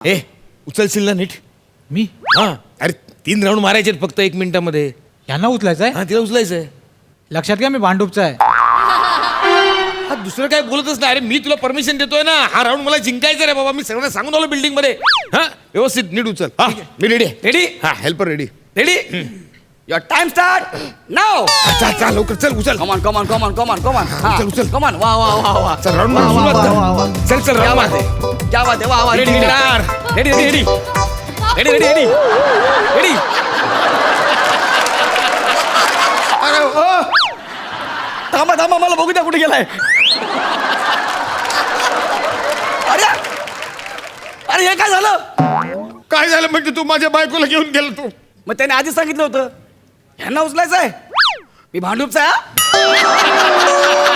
ए उचलशील ना नीट? मी? हा. अरे तीन राऊंड मारायचे आहेत फक्त एक मिनिटामध्ये. यांना उचलायचंय? हा तिला उचलायचंय. लक्षात घ्या मी भांडूपचा आहे हा दुसरं काय बोलतच नाही. अरे मी तुला परमिशन देतोय ना. हा राऊंड मला जिंकायचा रे बाबा. मी सगळं सांगून आलो बिल्डिंगमध्ये हा व्यवस्थित नीट उचल. हा मी रेडी रेडी हा helper ready ready your time start नाव चल चल लवकर चल उचल. कमान कमान कमान कमान कमान उचल, उचल. कमान वा वा वा वा. चल राऊंड. चल चल राऊंड क्या बात है वा वा ready ready ready ready ready ready ready ready ready अरे ओ. थांबा थांबा मला बघू द्या कुठे गेलाय. अरे अरे हे काय झालं? काय झालं म्हणजे तू माझ्या बायकोला घेऊन गेला तू? मग त्याने आधीच सांगितलं होतं. ह्यांना उचलायचं आहे मी भांडूपचा आहे, हा?